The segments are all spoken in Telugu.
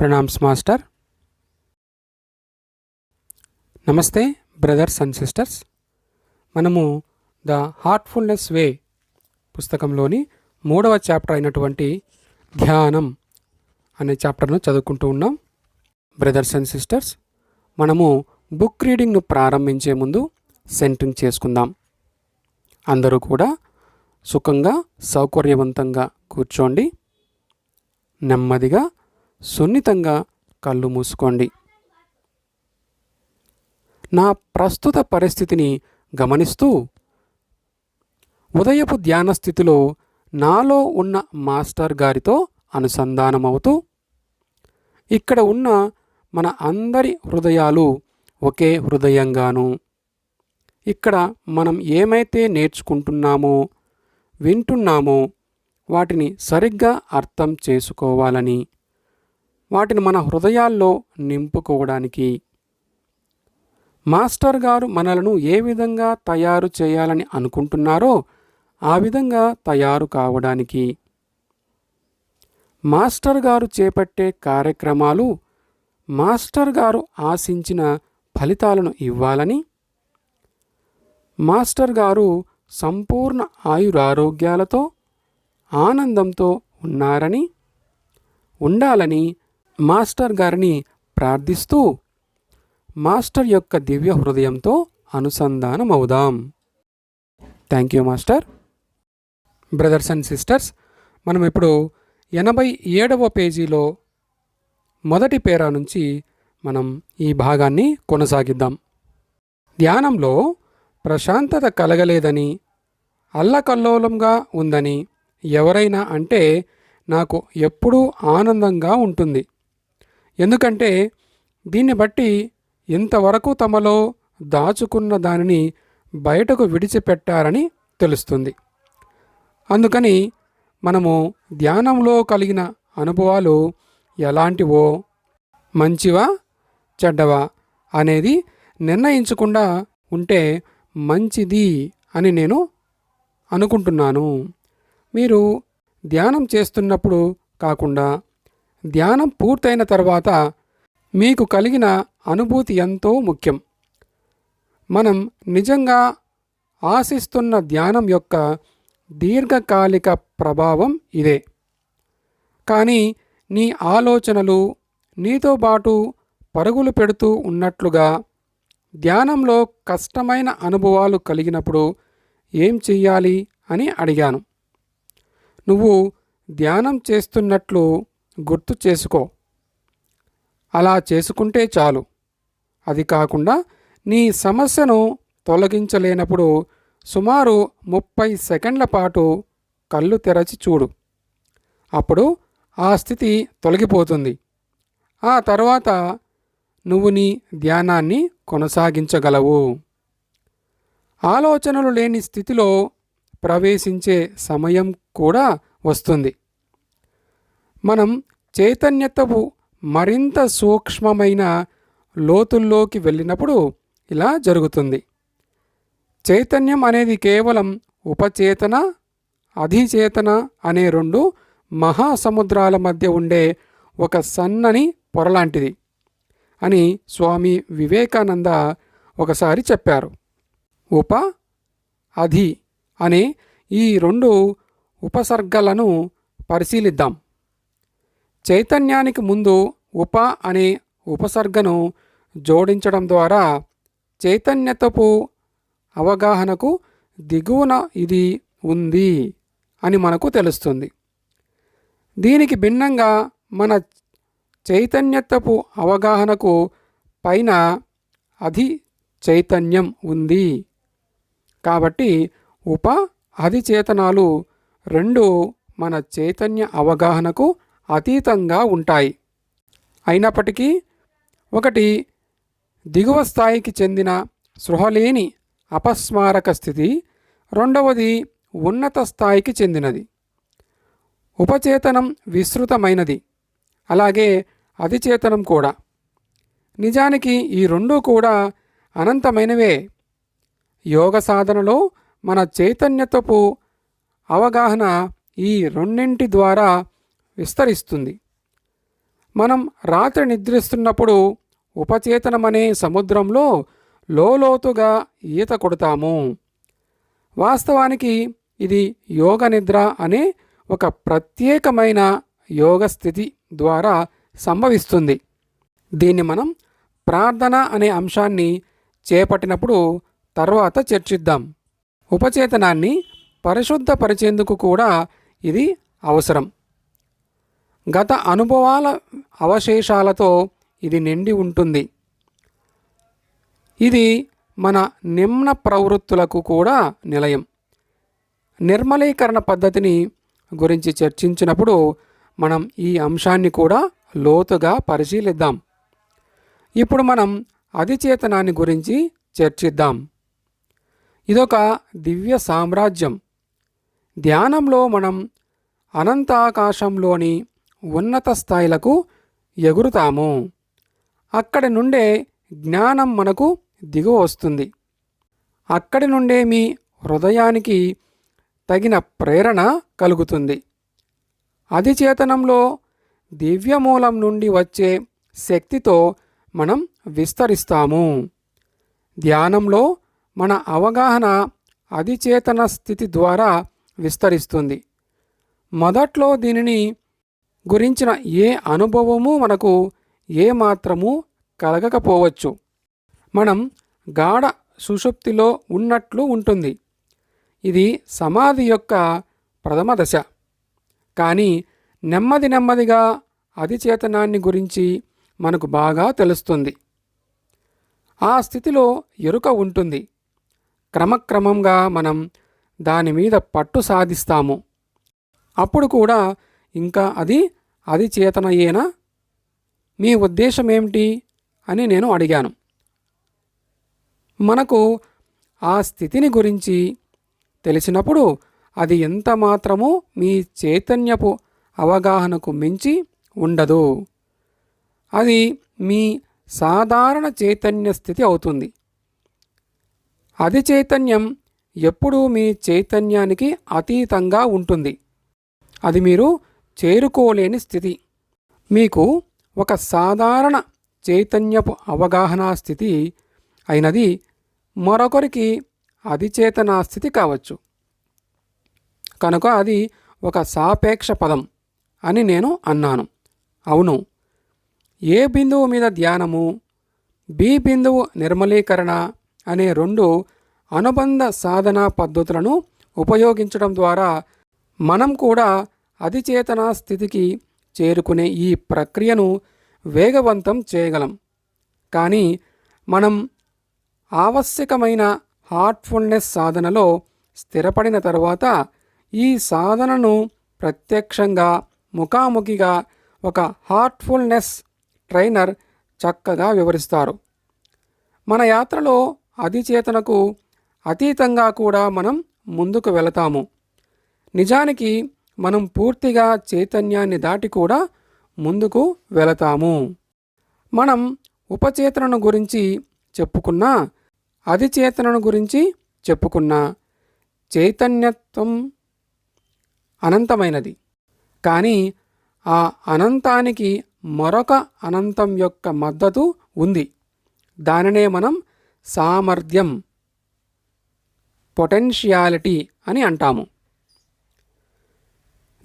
ప్రణామ్స్ మాస్టర్. నమస్తే బ్రదర్స్ అండ్ సిస్టర్స్. మనము ద హార్ట్ఫుల్నెస్ వే పుస్తకంలోని మూడవ చాప్టర్ అయినటువంటి ధ్యానం అనే చాప్టర్ను చదువుకుంటూ ఉన్నాం. బ్రదర్స్ అండ్ సిస్టర్స్ మనము బుక్ రీడింగ్ను ప్రారంభించే ముందు సెంటరింగ్ చేసుకుందాం. అందరూ కూడా సుఖంగా సౌకర్యవంతంగా కూర్చోండి. నెమ్మదిగా సున్నితంగా కళ్ళు మూసుకోండి. నా ప్రస్తుత పరిస్థితిని గమనిస్తూ ఉదయపు ధ్యాన స్థితిలో నాలో ఉన్న మాస్టర్ గారితో అనుసంధానమవుతూ ఇక్కడ ఉన్న మన అందరి హృదయాలు ఒకే హృదయంగాను. ఇక్కడ మనం ఏమైతే నేర్చుకుంటున్నామో వింటున్నామో వాటిని సరిగ్గా అర్థం చేసుకోవాలని వాటిని మన హృదయాల్లో నింపుకోవడానికి. మాస్టర్ గారు మనలను ఏ విధంగా తయారు చేయాలని అనుకుంటున్నారో ఆ విధంగా తయారు కావడానికి. మాస్టర్ గారు చేపట్టే కార్యక్రమాలు మాస్టర్ గారు ఆశించిన ఫలితాలను ఇవ్వాలని. మాస్టర్ గారు సంపూర్ణ ఆయురారోగ్యాలతో ఆనందంతో ఉన్నారని ఉండాలని మాస్టర్ గారిని ప్రార్థిస్తూ మాస్టర్ యొక్క దివ్య హృదయంతో అనుసంధానమవుదాం. Thank you master. Brothers and sisters మనం ఇప్పుడు ఎనభై ఏడవ పేజీలో మొదటి పేరా నుంచి మనం ఈ భాగాన్ని కొనసాగిద్దాం. ధ్యానంలో ప్రశాంతత కలగలేదని అల్లకల్లోలంగా ఉందని ఎవరైనా అంటే నాకు ఎప్పుడూ ఆనందంగా ఉంటుంది. ఎందుకంటే దీన్ని బట్టి ఇంతవరకు తమలో దాచుకున్న దానిని బయటకు విడిచిపెట్టారని తెలుస్తుంది. అందుకని మనము ధ్యానంలో కలిగిన అనుభవాలు ఎలాంటివో మంచివా చెడ్డవా అనేది నిర్ణయించకుండా ఉంటే మంచిది అని నేను అనుకుంటున్నాను. మీరు ధ్యానం చేస్తున్నప్పుడు కాకుండా ధ్యానం పూర్తయిన తర్వాత మీకు కలిగిన అనుభూతి ఎంతో ముఖ్యం. మనం నిజంగా ఆశిస్తున్న ధ్యానం యొక్క దీర్ఘకాలిక ప్రభావం ఇదే. కానీ నీ ఆలోచనలు నీతో పాటు పరుగులు పెడుతూ ఉన్నట్లుగా ధ్యానంలో కష్టమైన అనుభవాలు కలిగినప్పుడు ఏం చెయ్యాలి అని అడిగాను. నువ్వు ధ్యానం చేస్తున్నట్లు గుర్తు చేసుకో. అలా చేసుకుంటే చాలు. అది కాకుండా నీ సమస్యను తొలగించలేనప్పుడు సుమారు ముప్పై సెకండ్ల పాటు కళ్ళు తెరచి చూడు. అప్పుడు ఆ స్థితి తొలగిపోతుంది. ఆ తర్వాత నువ్వు నీ ధ్యానాన్ని కొనసాగించగలవు. ఆలోచనలు లేని స్థితిలో ప్రవేశించే సమయం కూడా వస్తుంది. మనం చైతన్యతపు మరింత సూక్ష్మమైన లోతుల్లోకి వెళ్ళినప్పుడు ఇలా జరుగుతుంది. చైతన్యం అనేది కేవలం ఉపచేతన అధిచేతన అనే రెండు మహాసముద్రాల మధ్య ఉండే ఒక సన్నని పొరలాంటిది అని స్వామి వివేకానంద ఒకసారి చెప్పారు. ఉప అధి అనే ఈ రెండు ఉపసర్గలను పరిశీలిద్దాం. చైతన్యానికి ముందు ఉప అనే ఉపసర్గను జోడించడం ద్వారా చైతన్యతపు అవగాహనకు దిగువన ఇది ఉంది అని మనకు తెలుస్తుంది. దీనికి భిన్నంగా మన చైతన్యతపు అవగాహనకు పైన అధి చైతన్యం ఉంది. కాబట్టి ఉప అధిచేతనాలు రెండు మన చైతన్య అవగాహనకు అతీతంగా ఉంటాయి. అయినప్పటికీ ఒకటి దిగువ స్థాయికి చెందిన సృహలేని అపస్మారక స్థితి రెండవది ఉన్నత స్థాయికి చెందినది. ఉపచేతనం విస్తృతమైనది. అలాగే అధిచేతనం కూడా. నిజానికి ఈ రెండూ కూడా అనంతమైనవే. యోగ సాధనలో మన చైతన్యతపు అవగాహన ఈ రెండింటి ద్వారా విస్తరిస్తుంది. మనం రాత్రి నిద్రిస్తున్నప్పుడు ఉపచేతనమనే సముద్రంలో లోతుగా ఈత కొడతాము. వాస్తవానికి ఇది యోగ నిద్ర అనే ఒక ప్రత్యేకమైన యోగ స్థితి ద్వారా సంభవిస్తుంది. దీన్ని మనం ప్రార్థన అనే అంశాన్ని చేపట్టినప్పుడు తర్వాత చర్చిద్దాం. ఉపచేతనాన్ని పరిశుద్ధపరిచేందుకు కూడా ఇది అవసరం. గత అనుభవాల అవశేషాలతో ఇది నిండి ఉంటుంది. ఇది మన నిమ్న ప్రవృత్తులకు కూడా నిలయం. నిర్మలీకరణ పద్ధతిని గురించి చర్చించినప్పుడు మనం ఈ అంశాన్ని కూడా లోతుగా పరిశీలిద్దాం. ఇప్పుడు మనం అధిచేతనాన్ని గురించి చర్చిద్దాం. ఇదొక దివ్య సామ్రాజ్యం. ధ్యానంలో మనం అనంతాకాశంలోని ఉన్నత స్థాయిలకు ఎగురుతాము. అక్కడి నుండే జ్ఞానం మనకు దిగువ వస్తుంది. అక్కడి నుండే మీ హృదయానికి తగిన ప్రేరణ కలుగుతుంది. అధిచేతనంలో దివ్యమూలం నుండి వచ్చే శక్తితో మనం విస్తరిస్తాము. ధ్యానంలో మన అవగాహన అధిచేతన స్థితి ద్వారా విస్తరిస్తుంది. మొదట్లో దీనిని గురించిన ఏ అనుభవము మనకు ఏమాత్రము కలగకపోవచ్చు. మనం గాఢ సుషుప్తిలో ఉన్నట్లు ఉంటుంది. ఇది సమాధి యొక్క ప్రథమ దశ. కానీ నెమ్మది నెమ్మదిగా అధిచేతనాన్ని గురించి మనకు బాగా తెలుస్తుంది. ఆ స్థితిలో ఎరుక ఉంటుంది. క్రమక్రమంగా మనం దాని మీద పట్టు సాధిస్తాము. అప్పుడు కూడా ఇంకా అది అది చేతనయేనా మీ ఉద్దేశం ఏమిటి అని నేను అడిగాను. మనకు ఆ స్థితిని గురించి తెలిసినప్పుడు అది ఎంత మాత్రమూ మీ చైతన్యపు అవగాహనకు మించి ఉండదు. అది మీ సాధారణ చైతన్య స్థితి అవుతుంది. అది చైతన్యం ఎప్పుడూ మీ చైతన్యానికి అతీతంగా ఉంటుంది. అది మీరు చేరుకోలేని స్థితి. మీకు ఒక సాధారణ చైతన్యపు అవగాహన స్థితి అయినది మరొకరికి అధిచేతనా స్థితి కావచ్చు. కనుక అది ఒక సాపేక్ష పదం అని నేను అన్నాను. అవును. ఏ బిందువు మీద ధ్యానము బి బిందువు నిర్మలీకరణ అనే రెండు అనుబంధ సాధనా పద్ధతులను ఉపయోగించడం ద్వారా మనం కూడా అధిచేతన స్థితికి చేరుకునే ఈ ప్రక్రియను వేగవంతం చేయగలం. కానీ మనం ఆవశ్యకమైన హార్ట్ఫుల్నెస్ సాధనలో స్థిరపడిన తర్వాత ఈ సాధనను ప్రత్యక్షంగా ముఖాముఖిగా ఒక హార్ట్ఫుల్నెస్ ట్రైనర్ చక్కగా వివరిస్తారు. మన యాత్రలో అధిచేతనకు అతీతంగా కూడా మనం ముందుకు వెళతాము. నిజానికి మనం పూర్తిగా చైతన్యాన్ని దాటి కూడా ముందుకు వెళతాము. మనం ఉపచేతనను గురించి చెప్పుకున్నా అధిచేతనను గురించి చెప్పుకున్నా చైతన్యత్వం అనంతమైనది. కానీ ఆ అనంతానికి మరొక అనంతం యొక్క మద్దతు ఉంది. దానినే మనం సామర్థ్యం పొటెన్షియాలిటీ అని అంటాము.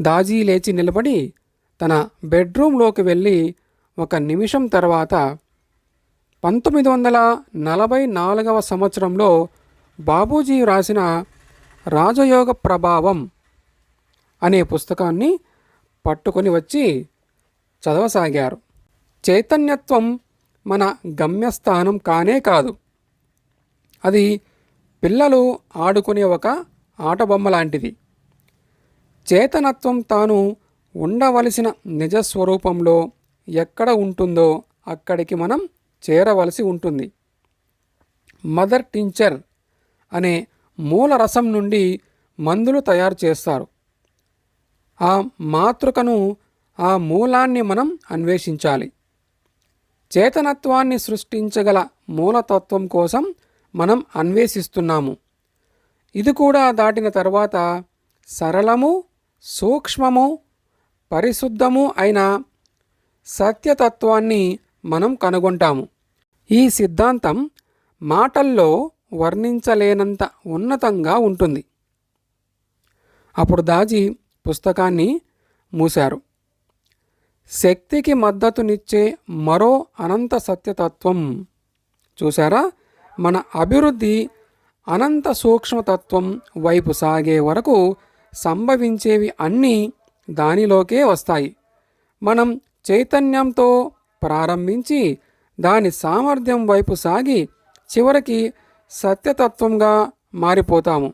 దాజీ లేచి నిలబడి తన బెడ్రూమ్లోకి వెళ్ళి ఒక నిమిషం తర్వాత పంతొమ్మిది వందల నలభై నాలుగవ సంవత్సరంలో బాబూజీ రాసిన రాజయోగ ప్రభావం అనే పుస్తకాన్ని పట్టుకొని వచ్చి చదవసాగారు. చైతన్యత్వం మన గమ్యస్థానం కానే కాదు. అది పిల్లలు ఆడుకునే ఒక ఆటబొమ్మ లాంటిది. చేతనత్వం తాను ఉండవలసిన నిజస్వరూపంలో ఎక్కడ ఉంటుందో అక్కడికి మనం చేరవలసి ఉంటుంది. మదర్ టించర్ అనే మూల రసం నుండి మందులు తయారు చేస్తారు. ఆ మాతృకను ఆ మూలాన్ని మనం అన్వేషించాలి. చేతనత్వాన్ని సృష్టించగల మూలతత్వం కోసం మనం అన్వేషిస్తున్నాము. ఇది కూడా దాటిన తర్వాత సరళము సూక్ష్మము పరిశుద్ధము అయిన సత్యతత్వాన్ని మనం కనుగొంటాము. ఈ సిద్ధాంతం మాటల్లో వర్ణించలేనంత ఉన్నతంగా ఉంటుంది. అప్పుడు దాజీ పుస్తకాన్ని మూశారు. శక్తికి మద్దతునిచ్చే మరో అనంత సత్యతత్వం చూసారా మన అభివృద్ధి అనంత సూక్ష్మతత్వం వైపు సాగే వరకు సంభవించేవి అన్నీ దానిలోకే వస్తాయి. మనం చైతన్యంతో ప్రారంభించి దాని సామర్థ్యం వైపు సాగి చివరికి సత్యతత్వంగా మారిపోతాము.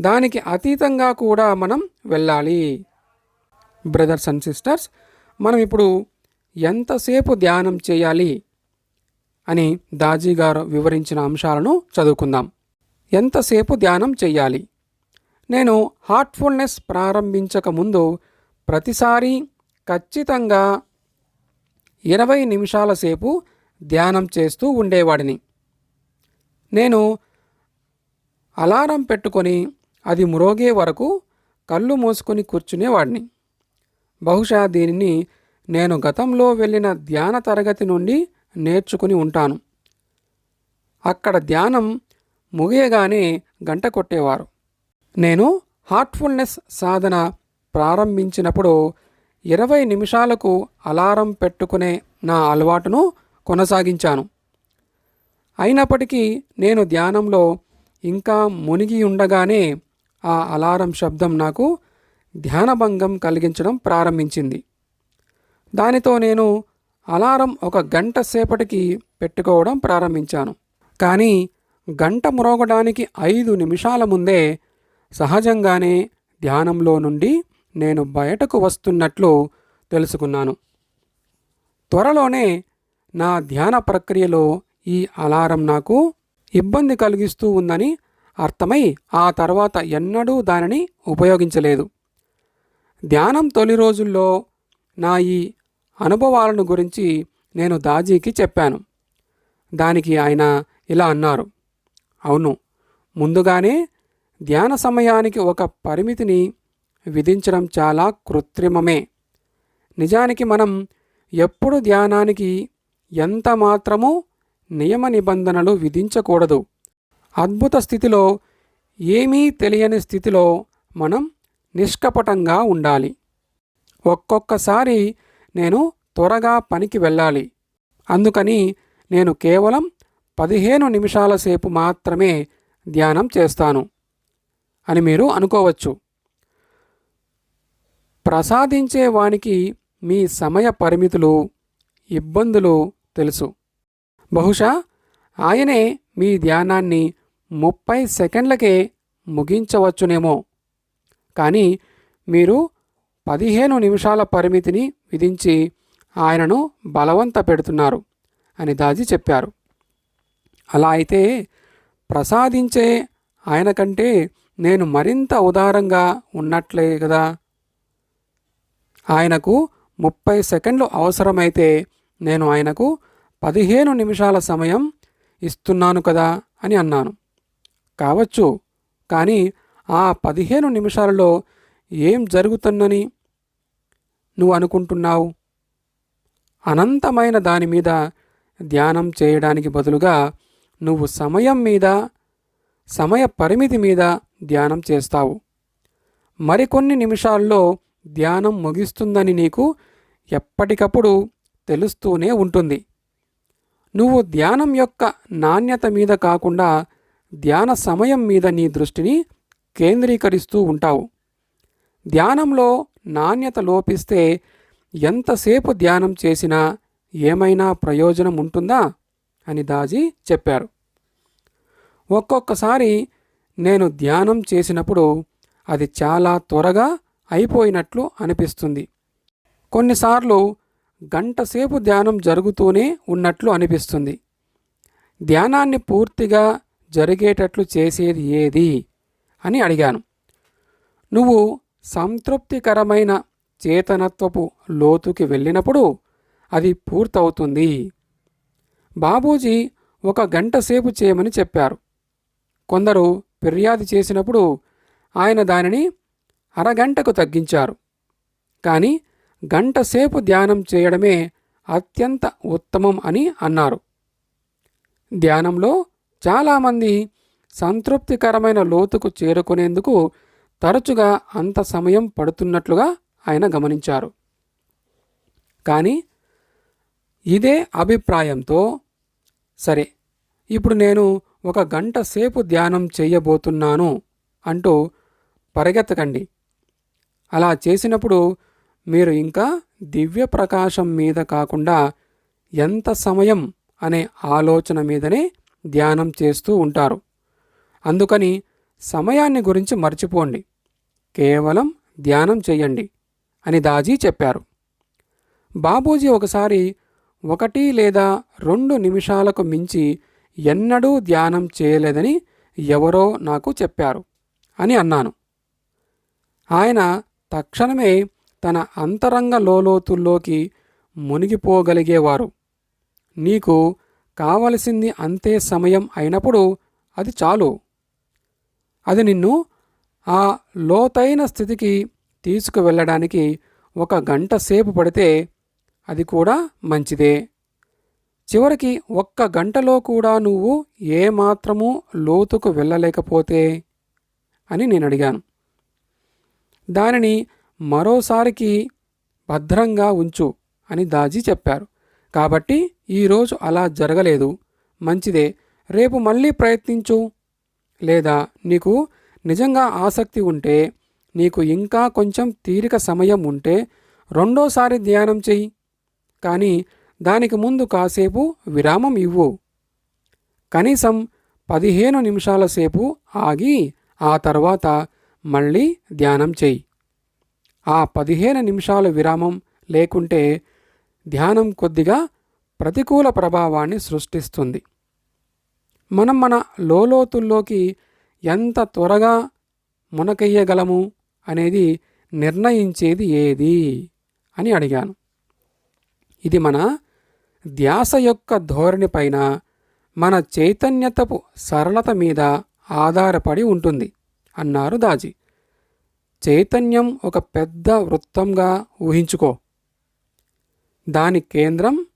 దానికి అతీతంగా కూడా మనం వెళ్ళాలి. బ్రదర్స్ అండ్ సిస్టర్స్ మనం ఇప్పుడు ఎంతసేపు ధ్యానం చేయాలి అని దాజీ గారు వివరించిన అంశాలను చదువుకుందాం. ఎంతసేపు ధ్యానం చేయాలి? నేను హార్ట్ఫుల్నెస్ ప్రారంభించక ముందు ప్రతిసారి ఖచ్చితంగా ఇరవై నిమిషాల సేపు ధ్యానం చేస్తూ ఉండేవాడిని. నేను అలారం పెట్టుకొని అది మ్రోగే వరకు కళ్ళు మూసుకొని కూర్చునేవాడిని. బహుశా దీనిని నేను గతంలో వెళ్ళిన ధ్యాన తరగతి నుండి నేర్చుకుని ఉంటాను. అక్కడ ధ్యానం ముగియగానే గంట కొట్టేవారు. నేను హార్ట్ఫుల్నెస్ సాధన ప్రారంభించినప్పుడు ఇరవై నిమిషాలకు అలారం పెట్టుకునే నా అలవాటును కొనసాగించాను. అయినప్పటికీ నేను ధ్యానంలో ఇంకా మునిగి ఉండగానే ఆ అలారం శబ్దం నాకు ధ్యానభంగం కలిగించడం ప్రారంభించింది. దానితో నేను అలారం ఒక గంట సేపటికి పెట్టుకోవడం ప్రారంభించాను. కానీ గంట మ్రోగడానికి ఐదు నిమిషాల ముందే సహజంగానే ధ్యానంలో నుండి నేను బయటకు వస్తున్నట్లు తెలుసుకున్నాను. త్వరలోనే నా ధ్యాన ప్రక్రియలో ఈ అలారం నాకు ఇబ్బంది కలిగిస్తూ ఉందని అర్థమై ఆ తర్వాత ఎన్నడూ దానిని ఉపయోగించలేదు. ధ్యానం తొలి రోజుల్లో నా ఈ అనుభవాలను గురించి నేను దాజీకి చెప్పాను. దానికి ఆయన ఇలా అన్నారు. అవును ముందుగానే ధ్యాన సమయానికి ఒక పరిమితిని విధించడం చాలా కృత్రిమమే. నిజానికి మనం ఎప్పుడు ధ్యానానికి ఎంత మాత్రమూ నియమ నిబంధనలు విధించకూడదు. అద్భుత స్థితిలో ఏమీ తెలియని స్థితిలో మనం నిష్కపటంగా ఉండాలి. ఒక్కొక్కసారి నేను త్వరగా పనికి వెళ్ళాలి. అందుకని నేను కేవలం పదిహేను నిమిషాల సేపు మాత్రమే ధ్యానం చేస్తాను. అని మీరు అనుకోవచ్చు. ప్రసాదించే వానికి మీ సమయ పరిమితులు ఇబ్బందులు తెలుసు. బహుశా ఆయనే మీ ధ్యానాన్ని ముప్పై సెకండ్లకే ముగించవచ్చునేమో. కానీ మీరు పదిహేను నిమిషాల పరిమితిని విధించి ఆయనను బలవంత పెడుతున్నారు అని దాజీ చెప్పారు. అలా అయితే ప్రసాదించే ఆయన కంటే నేను మరింత ఉదారంగా ఉన్నట్లే కదా ఆయనకు ముప్పై సెకండ్లు అవసరమైతే నేను ఆయనకు పదిహేను నిమిషాల సమయం ఇస్తున్నాను కదా అని అన్నాను. కావచ్చు కానీ ఆ పదిహేను నిమిషాలలో ఏం జరుగుతుందని నువ్వు అనుకుంటున్నావు? అనంతమైన దాని మీద ధ్యానం చేయడానికి బదులుగా నువ్వు సమయం మీద సమయ పరిమితి మీద ధ్యానం చేస్తావు. మరికొన్ని నిమిషాల్లో ధ్యానం ముగిస్తుందని నీకు ఎప్పటికప్పుడు తెలుస్తూనే ఉంటుంది. నువ్వు ధ్యానం యొక్క నాణ్యత మీద కాకుండా ధ్యాన సమయం మీద నీ దృష్టిని కేంద్రీకరిస్తూ ఉంటావు. ధ్యానంలో నాణ్యత లోపిస్తే ఎంతసేపు ధ్యానం చేసినా ఏమైనా ప్రయోజనం ఉంటుందా అని దాజీ చెప్పారు. ఒక్కొక్కసారి నేను ధ్యానం చేసినప్పుడు అది చాలా త్వరగా అయిపోయినట్లు అనిపిస్తుంది. కొన్నిసార్లు గంటసేపు ధ్యానం జరుగుతూనే ఉన్నట్లు అనిపిస్తుంది. ధ్యానాన్ని పూర్తిగా జరిగేటట్లు చేసేది ఏది అని అడిగాను. నువ్వు సంతృప్తికరమైన చేతనత్వపు లోతుకి వెళ్ళినప్పుడు అది పూర్తవుతుంది. బాబూజీ ఒక గంట సేపు చేయమని చెప్పారు. కొందరు ఫిర్యాదు చేసినప్పుడు ఆయన దానిని అరగంటకు తగ్గించారు. కానీ గంట సేపు ధ్యానం చేయడమే అత్యంత ఉత్తమం అని అన్నారు. ధ్యానంలో చాలామంది సంతృప్తికరమైన లోతుకు చేరుకునేందుకు తరచుగా అంత సమయం పడుతున్నట్లుగా ఆయన గమనించారు. కానీ ఇదే అభిప్రాయంతో సరే ఇప్పుడు నేను ఒక గంట సేపు ధ్యానం చేయబోతున్నాను అంటూ పరిగెత్తకండి. అలా చేసినప్పుడు మీరు ఇంకా దివ్య ప్రకాశం మీద కాకుండా ఎంత సమయం అనే ఆలోచన మీదనే ధ్యానం చేస్తూ ఉంటారు. అందుకని సమయాన్ని గురించి మర్చిపోండి. కేవలం ధ్యానం చేయండి అని దాజీ చెప్పారు. బాబూజీ ఒకసారి ఒకటి లేదా రెండు నిమిషాలకు మించి ఎన్నడూ ధ్యానం చేయలేదని ఎవరో నాకు చెప్పారు అని అన్నాను. ఆయన తక్షణమే తన అంతరంగ లోలోతుల్లోకి మునిగిపోగలిగేవారు. నీకు కావలసింది అంతే సమయం అయినప్పుడు అది చాలు. అది నిన్ను ఆ లోతైన స్థితికి తీసుకువెళ్ళడానికి ఒక గంట సేపు పడితే అది కూడా మంచిదే. చివరికి ఒక్క గంటలో కూడా నువ్వు ఏమాత్రమూ లోతుకు వెళ్ళలేకపోతే అని నేను అడిగాను. దానిని మరోసారికి భద్రంగా ఉంచు అని దాజీ చెప్పారు. కాబట్టి ఈరోజు అలా జరగలేదు. మంచిదే. రేపు మళ్ళీ ప్రయత్నించు. లేదా నీకు నిజంగా ఆసక్తి ఉంటే నీకు ఇంకా కొంచెం తీరిక సమయం ఉంటే రెండోసారి ధ్యానం చెయ్యి. కానీ దానికి ముందు కాసేపు విరామం ఇవ్వు. కనీసం పదిహేను నిమిషాల సేపు ఆగి ఆ తర్వాత మళ్ళీ ధ్యానం చెయ్యి ఆ పదిహేను నిమిషాల విరామం లేకుంటే ధ్యానం కొద్దిగా ప్రతికూల ప్రభావాన్ని సృష్టిస్తుంది. మనం మన లోలోతుల్లోకి ఎంత త్వరగా మునకయ్యగలము అనేది నిర్ణయించేది ఏది? అని అడిగాను. ఇది మన ధ్యాస యొక్క ధోరణిపైన మన చైతన్యతపు సరళత మీద ఆధారపడి ఉంటుంది అన్నారు దాజీ. చైతన్యం ఒక పెద్ద వృత్తంగా ఊహించుకో. దాని కేంద్రం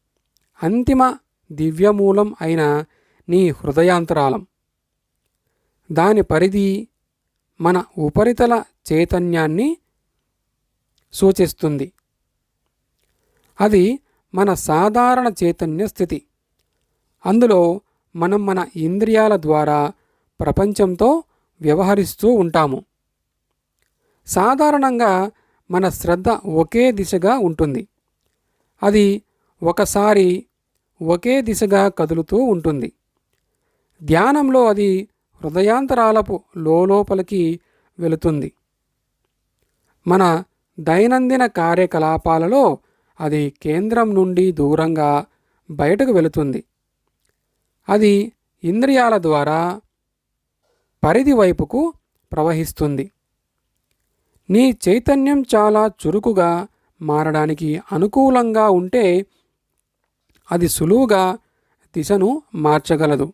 అంతిమ దివ్యమూలం అయిన నీ హృదయాంతరాలం. దాని పరిధి మన ఉపరితల చైతన్యాన్ని సూచిస్తుంది. అది మన సాధారణ చైతన్య స్థితి. అందులో మనం మన ఇంద్రియాల ద్వారా ప్రపంచంతో వ్యవహరిస్తూ ఉంటాము. సాధారణంగా మన శ్రద్ధ ఒకే దిశగా ఉంటుంది. అది ఒకసారి ఒకే దిశగా కదులుతూ ఉంటుంది. ధ్యానంలో అది హృదయాంతరాలపు లోపలికి వెళుతుంది. మన దైనందిన కార్యకలాపాలలో అది కేంద్రం నుండి దూరంగా బయటకు వెళుతుంది. అది ఇంద్రియాల ద్వారా పరిధి వైపుకు ప్రవహిస్తుంది. నీ చైతన్యం చాలా చురుకుగా మారడానికి అనుకూలంగా ఉంటే అది సులువుగా దిశను మార్చగలదు.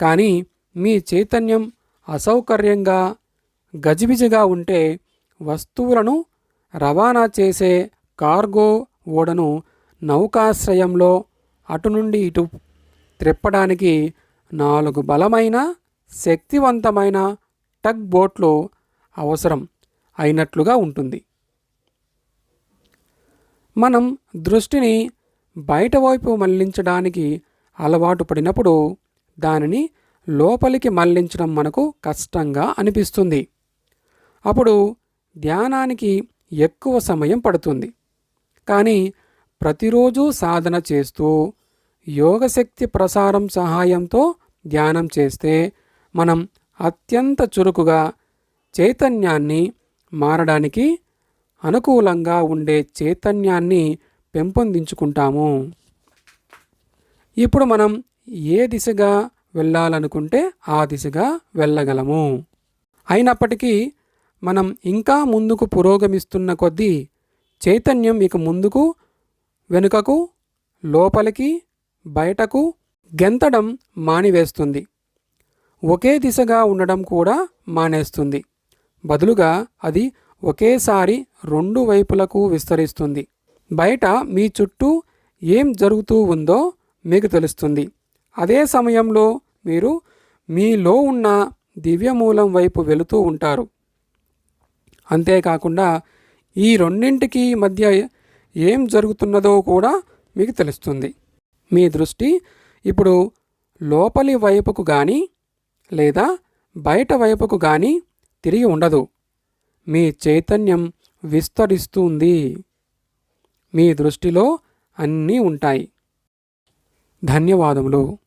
కానీ మీ చైతన్యం అసౌకర్యంగా గజిబిజిగా ఉంటే వస్తువులను రవాణా చేసే కార్గో ఓడను నౌకాశ్రయంలో అటు నుండి ఇటు త్రిప్పడానికి నాలుగు బలమైన శక్తివంతమైన టగ్ బోట్లు అవసరం అయినట్లుగా ఉంటుంది. మనం దృష్టిని బయట వైపు మళ్ళించడానికి అలవాటు పడినప్పుడు దానిని లోపలికి మళ్ళించడం మనకు కష్టంగా అనిపిస్తుంది. అప్పుడు ధ్యానానికి ఎక్కువ సమయం పడుతుంది. కానీ ప్రతిరోజు సాధన చేస్తూ యోగశక్తి ప్రసారం సహాయంతో ధ్యానం చేస్తే మనం అత్యంత చురుకుగా చైతన్యాన్ని మారడానికి అనుకూలంగా ఉండే చైతన్యాన్ని పెంపొందించుకుంటాము. ఇప్పుడు మనం ఏ దిశగా వెళ్ళాలనుకుంటే ఆ దిశగా వెళ్ళగలము. అయినప్పటికీ మనం ఇంకా ముందుకు పురోగమిస్తున్న కొద్దీ చైతన్యం ఇక ముందుకు వెనుకకు లోపలికి బయటకు గెంతడం మానివేస్తుంది. ఒకే దిశగా ఉండడం కూడా మానేస్తుంది. బదులుగా అది ఒకేసారి రెండు వైపులకు విస్తరిస్తుంది. బయట మీ చుట్టూ ఏం జరుగుతూ ఉందో మీకు తెలుస్తుంది. అదే సమయంలో మీరు మీలో ఉన్న దివ్యమూలం వైపు వెళుతూ ఉంటారు. అంతేకాకుండా ఈ రెండింటికి మధ్య ఏం జరుగుతున్నదో కూడా మీకు తెలుస్తుంది. మీ దృష్టి ఇప్పుడు లోపలి వైపుకు కానీ లేదా బయట వైపుకు కానీ తిరిగి ఉండదు. మీ చైతన్యం విస్తరిస్తుంది. మీ దృష్టిలో అన్నీ ఉంటాయి. ధన్యవాదములు.